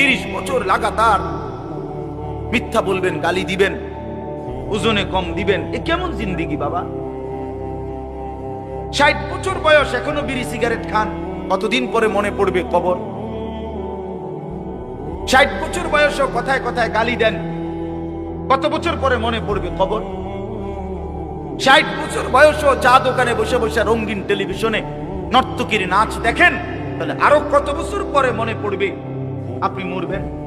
তিরিশ বছর লাগাতার মিথ্যা বলবেন, গালি দিবেন, ওজনে কম দিবেন। এ কেমন জিন্দিগি বাবা? ষাট বছর বয়স, এখনও বিড়ি সিগারেট খান। কতদিন পরে মনে পড়বে কবর? ষাট বছর বয়সও কথায় কথায় গালি দেন। কত বছর পরে মনে পড়বে খবর ষাট বছর বয়সও চা দোকানে বসে বসে রঙিন টেলিভিশনে নর্তকীর নাচ দেখেন, তাহলে আরও কত বছর পরে মনে পড়বে আপনি মরবেন।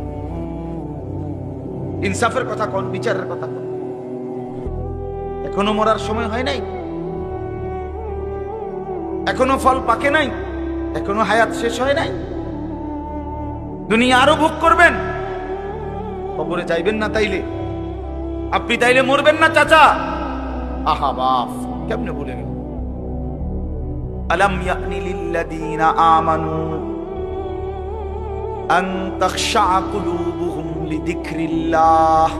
ইনসাফের কথা কোন, বিচারের কথা কোন। এখনও মরার সময় হয় নাই। এখনও ফল পাকে নাই। এখনও হায়াত শেষ হয় নাই। দুনিয়া আরও ভোগ করবেন। কবরে যাইবেন না তাইলে। আপনি তাইলে মরবেন না, চাচা। আহা, বাপ, কেমনে বলে গেল। আলম ইয়ানি লিল্লাযীনা আমানু। আন তাখশা কুলুবুহুম লিযিকরিল্লাহ।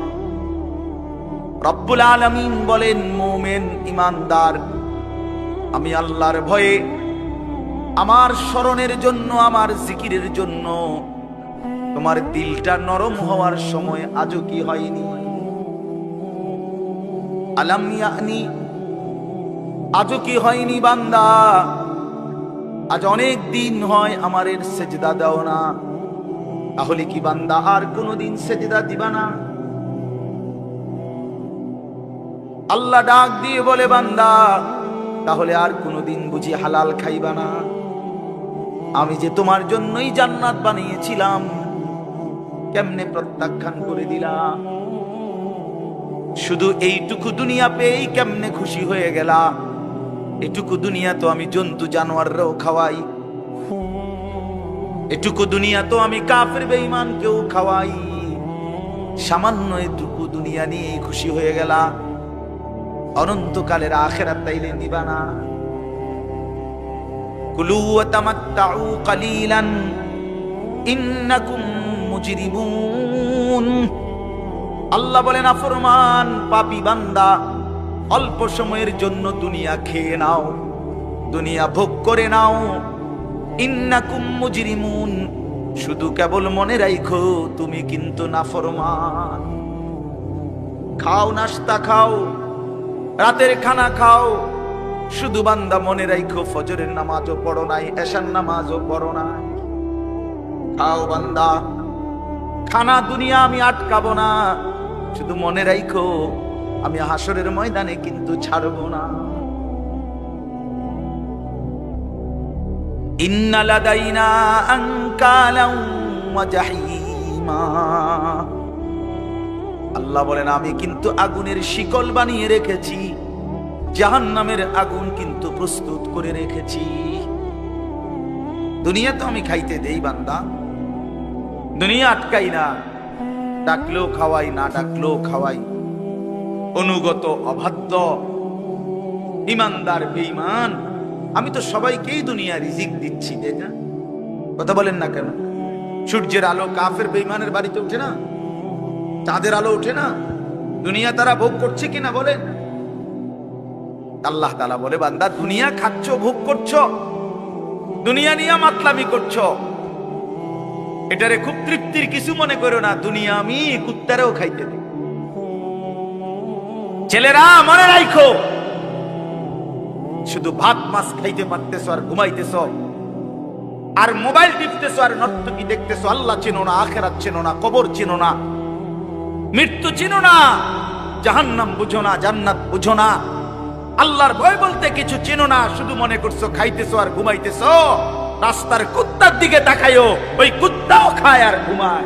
রব্বুল আলামিন বলেন, মুমিন ঈমানদার, আমি আল্লাহর ভয়ে আমার স্মরণের জন্য, আমার জিকিরের জন্য তোমার দিলটা নরম হওয়ার সময় আজও কি হয়নি? আলাম ইয়ানি, আজও কি হয়নি বান্দা? আজ অনেক দিন হয় আমার এর সেজদা দাও না। তাহলে কি বান্দা আর কোনোদিন সেজদা দিবা না? আল্লাহ ডাক দিয়ে বলে, বান্দা, তাহলে আর কোনোদিন বুঝি হালাল খাইবা না? আমি যে তোমার জন্যই জান্নাত বানিয়েছিলাম, কেমনে প্রত্যাখ্যান করে দিলাম? শুধু এইটুকু দুনিয়া পেয়েই কেমনে খুশি হয়ে গেলা এটুকু দুনিয়া তো আমি জন্তু জানোয়াররাও খাওয়াই। এটুকু দুনিয়া তো আমি কাফের বেঈমান, কেউ খাওয়াই। সামান্য এটুকু দুনিয়া নিয়ে খুশি হয়ে গেলা। অনন্তকালের আখেরাত তাইলে নিবা না। কুলু তামাত্তাউ কালিলান, ইন্নাকুম মুজরিমুন। আল্লাহ বলেন, আফরমান, পাপি বান্দা, অল্প সময়ের জন্য দুনিয়া খেয়ে নাও। দুনিয়া ভোগ করে নাও। ইন্নাকুম মুজরিমুন। শুধু কেবল মনে রাইখো, তুমি কিন্তু না ফরমান খাও নাস্তা খাও। রাতের খানা খাও। শুধু বান্দা মনে রাইখো, ফজরের নামাজও পড়ো নাই, এশার নামাজও পড়ো নাই। খাও বান্দা। খানা দুনিয়া আমি আটকাবো না। শুধু মনে রাইখো, আমি হাসরের ময়দানে কিন্তু ছাড়বো না। আল্লাহ বলেন, আমি কিন্তু আগুনের শিকল বানিয়ে রেখেছি, জাহান্নামের আগুন কিন্তু প্রস্তুত করে রেখেছি। দুনিয়া তো আমি খাইতে দেই, বান্দা। দুনিয়া আটকাই না, ডাকলেও খাওয়াই, না ডাকলেও খাওয়াই। অনুগত, অবাধ্য, ইমানদার, বেঈমান আমি তো সবাইকেই দুনিয়া রিজিক দিচ্ছি কথা বলেন না কেন? সূর্যের আলো কাফের বেঈমানের বাড়িতে ওঠে না? চাঁদের আলো ওঠে না? দুনিয়া তারা ভোগ করছে কিনা বলেন? আল্লাহ তালা বলে, বান্দা, দুনিয়া খাচ্ছ, ভোগ করছ, দুনিয়া নিয়ে মাতলামি করছ। এটারে খুব তৃপ্তির কিছু মনে করো না, দুনিয়া আমি কুত্তারেও খাইতে ছেলেরা, মনে রাখো শুধু ভাত, মাছ খাইতে পারতেছো আর ঘুমাইতেছ। আর মোবাইল টিপতেছো আর নর্তকি দেখতেছো, আল্লাহ চেনো না, আখেরাত চেনো না, কবর চেনো না, মৃত্যু চিনো না, জাহান্নাম বুঝো না, জান্নাত বুঝো না, আল্লাহর ভয় বলতে কিছু চেনো না, শুধু মনে করছ খাইতেছো আর ঘুমাইতেছো, রাস্তার কুত্তার দিকে তাকাইও ওই কুত্তাও খায় আর ঘুমায়।